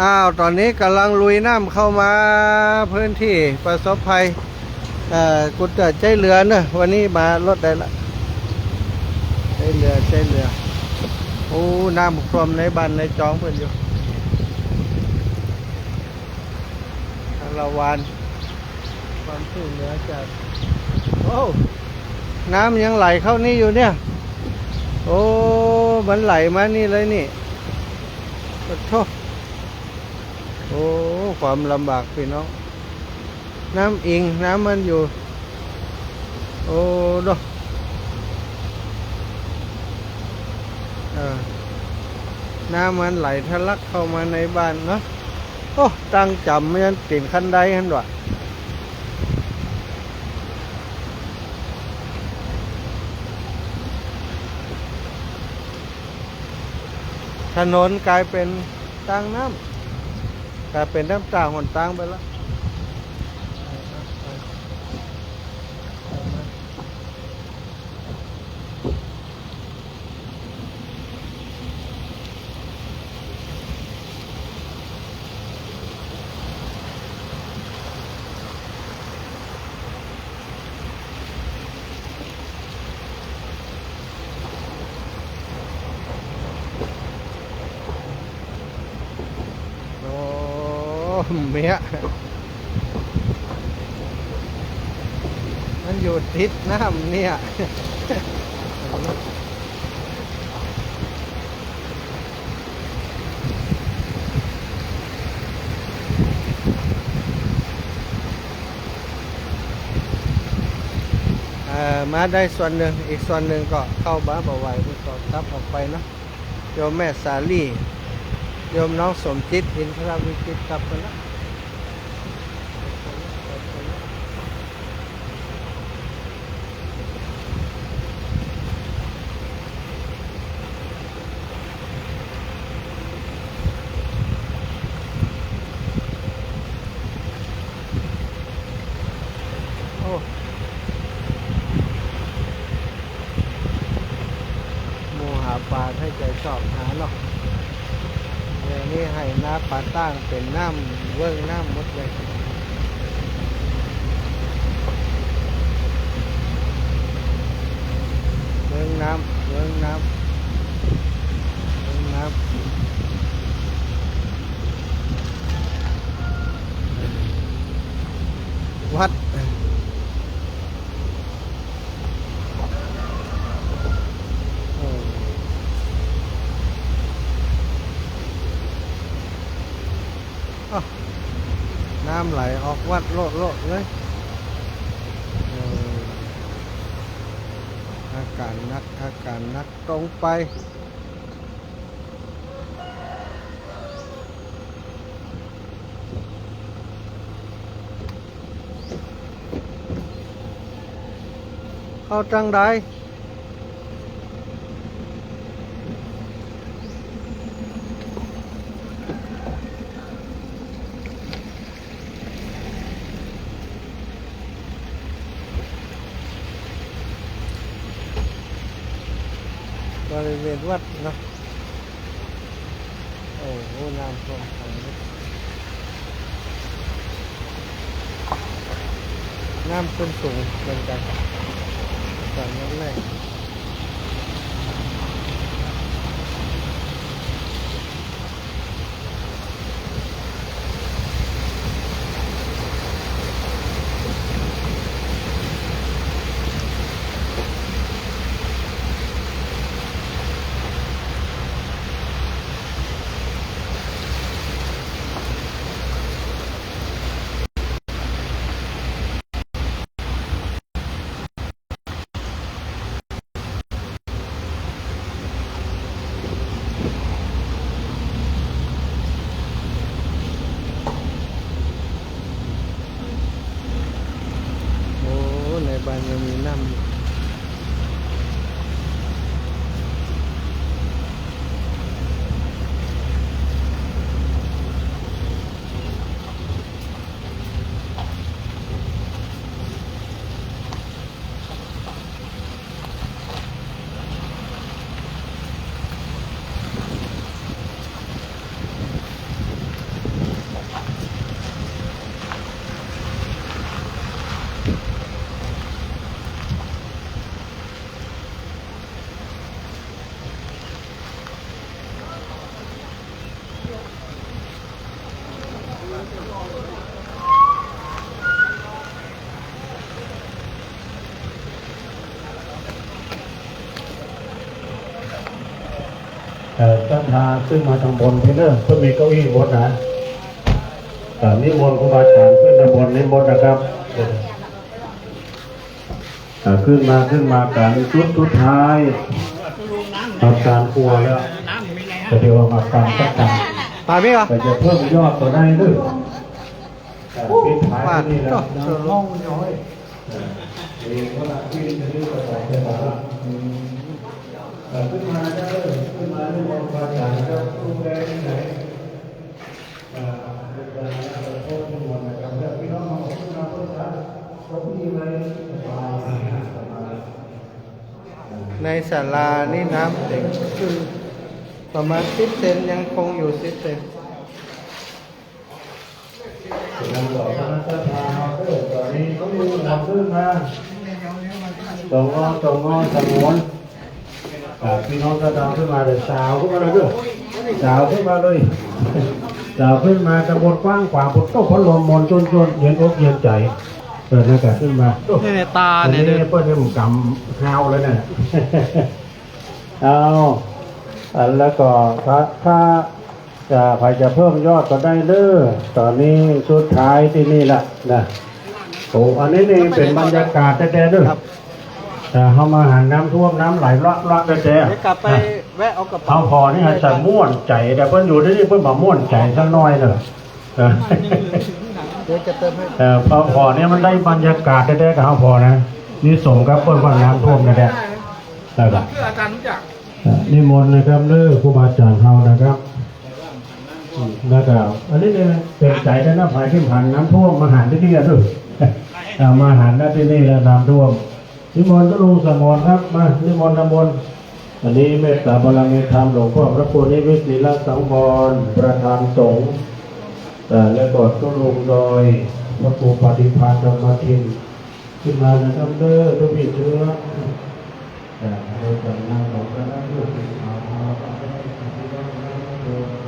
อ้าว ตอนนี้กำลังลุยน้ำเข้ามาพื้นที่ประสบภัยเอ่อกุดเกิดใจเรือเนอะวันนี้มารถได้ละใจเรือใจเรือ โอ้ น้ำท่วมในบ้านในจองเพื่อนอยู่ทางละวานความช่วยเหลือจากโอ้น้ำยังไหลเข้านี่อยู่เนี่ย โอ้ มันไหลมานี่เลยนี่ขอโทษ โอ้ความลำบากพี่น้อง น้ำอิงน้ำมันอยู่ โอ้ดอเออน้ำมันไหลทะลักเข้ามาในบ้านเนาะโอ้ตั้งจำไม่ยันติดคันใดหันวะถนนกลายเป็นตั้งน้ำ แต่เป็นน้ำตาหนตางไปแล้วโอ้ เมียมันอยู่ติดน้ำเนี่ยมาได้ส่วนหนึ่งอีกส่วนหนึ่งก็เข้าบ้าบ่ไหวเพื่อก็กลับออกไปเนาะโยมแม่สาลี่ โยมน้องสมจิตอินทรวิจิตกลับไปแล้วโอ้หมูหาปลาให้ใจชอบนะ ดี๋ยวนี้ให้น้ำปลาตั้งเป็นน้ำเวิ้งน้ำมดเลยเวิ้งน้ำเวิ้งน้ำเวิ้งน้ำวัด โอ้อะ น้ำไหลออกวัดโลดโลดเลยอาการนักอาการนักตรงไปเข้าจังใด บริเวณวัดเนาะโอ้โหน้ำท่วมขังน้ำขึ้นสูงเหมือนกันตอนนั้นแรก Banyo Minam เอ่อท่านทาขึ้นมาทางบนพี่เนอะเพื่อมีเก้าอี้บนนะแต่นิมนต์ครูบาอาจารย์ขึ้นทางบนนิมนต์นะครับเอ่อขึ้นมาขึ้นมาการชุดสุดท้ายทำการครัวแล้วจะเดี๋ยวมาการจัดการปลาไหมเหรอแต่จะเพิ่มยอดตัวได้ด้วยแต่ปิดท้ายปลาที่นี่แหละก็เจอลงน้อยเองเวลาที่จะเลือกกระสอบไปมาเอ่อ ขึ้นมาได้เลยขึ้นมาในวันพระจันทร์นะครับดูแลที่ไหนเอ่อดูแลเอ่อพวกที่วันนะครับแล้วพี่น้องเอาขึ้นมาเพื่อจะเขามีอะไรสบายสบายในศาลานี่น้ำเต็มคือประมาณสิบเซนยังคงอยู่สิบเซนสุดท้ายต่อคณะทาเออตอนนี้เขามีนำขึ้นมาตรงอ้อตรงอ้อสมวน อ่าพี่น้องก็ดำขึ้นมาเลยสาวขึ้นมาเลยด้วยสาวขึ้นมาเลยสาวขึ้นมาตะบนกว้างขวางบนโต๊ะพัดลมมนจนจนเย็นอกเย็นใจเปิดหน้ากากขึ้นมานี่ในตาอันเนี่นี้ยเดินเปิ้ลให้ผมกำข้าวแล้วเนี่ยเอาอันแล้วก็ถ้าถ้าจะใครจะเพิ่มยอดก็ได้เด้อตอนนี้สุดท้ายที่นี่แหละนะโอ้อันนี้นี่เป็นบรรยากาศแท้ๆเด้วยครับ แต่เขามาหันน้ำท่วมน้ำไหลละละแท้เดี๋ยวๆกลับไปนะแวะเอากระเขาเป๋าพอนี่จะม่วนใจ แต่เพิ่นอยู่ที่นี่เพิ่นมาม่วนใจสักหน้อยเลยเออเดี๋ยวจะเติมให้เออพอพอเนี่ยมันได้บรรยากาศแท้ๆกับเขาพอนะนี่สมกับเพิ่นว่าน้ำท่วมแท้ๆนะครับคืออาจารย์รู้จักนิมนต์นะครับเลิกครูบาอาจารย์เฮานะครับอืมนะครับอันนี้เนี่ยเป็นใจได้นะภายที่ผ่านน้ำท่วมมาหารที่นี่กันด้วยเอามาหารได้ที่นี่แล้วน้ำท่วม นิมนต์ก็ลงสมอนครับมานิมนต์นมนต์อันนี้เมตตาบาลังเมตธรรมหลวงพ่อพระโพธิวิสิลสังวรประธานสงฆ์แต่เละบทก็ลงโดยพระครูปฏิภาณธรรมทินขึ้นมาในะครัเด้อทุกวิเชื้อแต่โดยการนงของพระนักบุญเอาพระพุทธเจ้